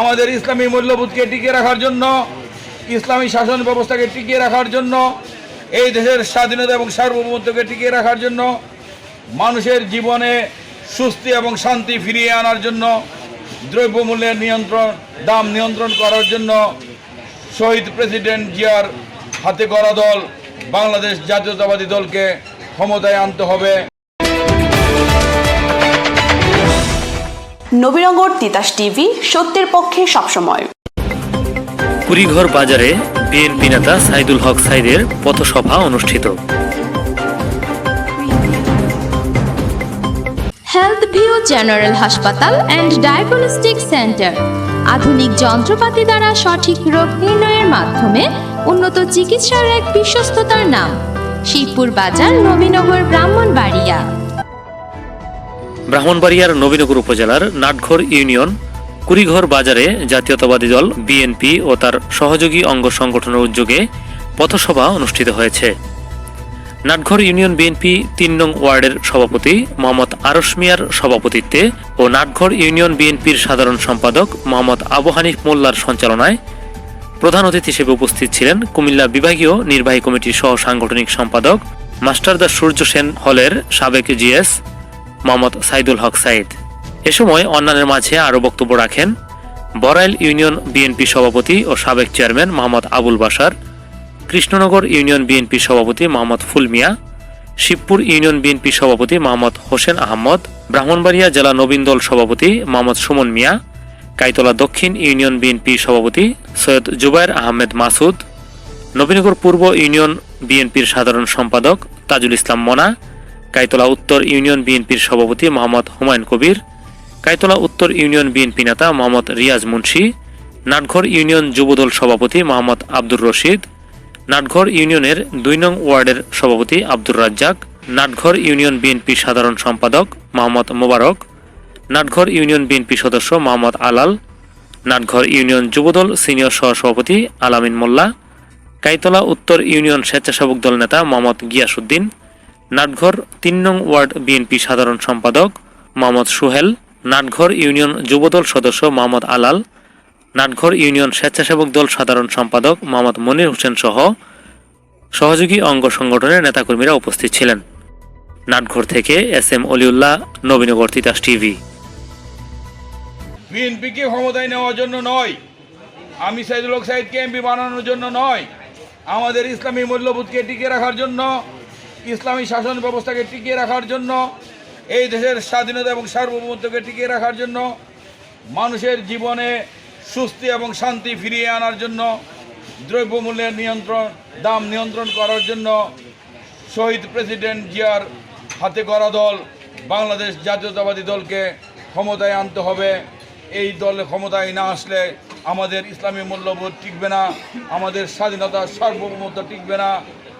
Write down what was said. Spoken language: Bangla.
আমাদের ইসলামী মূল্যবোধকে টিকিয়ে রাখার জন্য, ইসলামী শাসন ব্যবস্থাকে টিকিয়ে রাখার জন্য, এই দেশের স্বাধীনতা এবং সার্বভৌমত্বকে টিকিয়ে রাখার জন্য, মানুষের জীবনে সুস্থি এবং শান্তি ফিরিয়ে আনার জন্য, দ্রব্যমূল্যের নিয়ন্ত্রণ, দাম নিয়ন্ত্রণ করার জন্য শহীদ প্রেসিডেন্ট জিয়ার হাতে করা দল বাংলাদেশ জাতীয়তাবাদী দলকে ক্ষমতায় আনতে হবে। নবীনগর তিতাস টিভি সত্যের পক্ষে সবসময়। কুড়িঘর বাজারে বিএনপি নেতা সাইদুল হক সাইদের পথসভা অনুষ্ঠিত। হেলথ ভিউ জেনারেল হাসপাতাল অ্যান্ড ডায়াগনস্টিক সেন্টার আধুনিক যন্ত্রপাতি দ্বারা সঠিক রোগ নির্ণয়ের মাধ্যমে উন্নত চিকিৎসার এক বিশ্বস্ততার নাম। শিবপুর বাজার নবীনগর ব্রাহ্মণবাড়িয়া। ব্রাহ্মণবাড়িয়ার নবীনগর উপজেলার নাটঘর ইউনিয়ন, কুড়িঘর বাজারে জাতীয়তাবাদী দল বিএনপি ও তার সহযোগী অঙ্গ সংগঠনের উদ্যোগে পথসভা অনুষ্ঠিত হয়েছে। নাটঘর ইউনিয়ন বিএনপি তিন নং ওয়ার্ডের সভাপতি মোহাম্মদ আরস মিয়ার সভাপতিত্বে ও নাটঘর ইউনিয়ন বিএনপির সাধারণ সম্পাদক মোহাম্মদ আবু হানিফ মোল্লার সঞ্চালনায় প্রধান অতিথি হিসেবে উপস্থিত ছিলেন কুমিল্লা বিভাগীয় নির্বাহী কমিটির সহ সাংগঠনিক সম্পাদক মাস্টার দা সূর্য সেন হলের সাবেক জিএস মোহাম্মদ সাইদুল হক সাইদ। এ সময় অন্যান্যের মাঝে আরও বক্তব্য রাখেন বরাইল ইউনিয়ন বিএনপি সভাপতি ও সাবেক চেয়ারম্যান মোহাম্মদ আবুল বাসার কৃষ্ণনগর ইউনিয়ন বিএনপি সভাপতি মোহাম্মদ ফুল মিয়া, শিবপুর ইউনিয়ন বিএনপি সভাপতি মোহাম্মদ হোসেন আহমদ, ব্রাহ্মণবাড়িয়া জেলা নবীন দল সভাপতি মোহাম্মদ সুমন মিয়া, কাইতলা দক্ষিণ ইউনিয়ন বিএনপি সভাপতি সৈয়দ জুবায়ের আহমেদ মাসুদ, নবীনগর পূর্ব ইউনিয়ন বিএনপির সাধারণ সম্পাদক তাজুল ইসলাম মনা কাইতলা উত্তর ইউনিয়ন বিএনপির সভাপতি মোহাম্মদ হুমায়ুন কবির কাইতলা উত্তর ইউনিয়ন বিএনপি নেতা মোহাম্মদ রিয়াজ মুন্সি, নাটঘর ইউনিয়ন যুবদল সভাপতি মোহাম্মদ আব্দুর রশিদ, নাটঘর ইউনিয়নের দুই নং ওয়ার্ডের সভাপতি আব্দুর রাজ্জাক, নাটঘর ইউনিয়ন বিএনপি সাধারণ সম্পাদক মোহাম্মদ মোবারক, নাটঘর ইউনিয়ন বিএনপি সদস্য মোহাম্মদ আলাল, নাটঘর ইউনিয়ন যুবদল সিনিয়র সহসভাপতি আলামিন মোল্লা কাইতলা উত্তর ইউনিয়ন স্বেচ্ছাসেবক দল নেতা মোহাম্মদ গিয়াসুদ্দিন নাটঘর, তিন নং ওয়ার্ড বিএনপি সাধারণ সম্পাদক মোহাম্মদ সুহেল, নাটঘর ইউনিয়ন যুবদল সদস্য মোহাম্মদ আলাল, নাটঘর ইউনিয়ন স্বেচ্ছাসেবক দল সাধারণ সম্পাদক মোহাম্মদ মনির হোসেন সহ সহযোগী অঙ্গ সংগঠনের নেতাকর্মীরা উপস্থিত ছিলেন। নাটঘর থেকে S M Oliullah, Nabinagar Titas TV. বিএনপিকে ক্ষমতায় নেওয়ার জন্য নয়, আমি সাইদুল সাইদকে এমপি বানানোর জন্য নয়, আমাদের ইসলামী মূল্যবোধকে টিকে রাখার জন্য ইসলামী শাসন ব্যবস্থাকে টিকিয়ে রাখার জন্য, এই দেশের স্বাধীনতা এবং সার্বভৌমত্বকে টিকিয়ে রাখার জন্য, মানুষের জীবনে সুস্থি এবং শান্তি ফিরিয়ে আনার জন্য, দ্রব্যমূল্যের নিয়ন্ত্রণ, দাম নিয়ন্ত্রণ করার জন্য শহীদ প্রেসিডেন্ট জিয়ার হাতে করা দল, বাংলাদেশ জাতীয়তাবাদী দলকে ক্ষমতায় আনতে হবে। এই দল ক্ষমতায় না আসলে আমাদের ইসলামী মূল্যবোধ টিকবে না, আমাদের স্বাধীনতা, সার্বভৌমত্ব টিকবে না।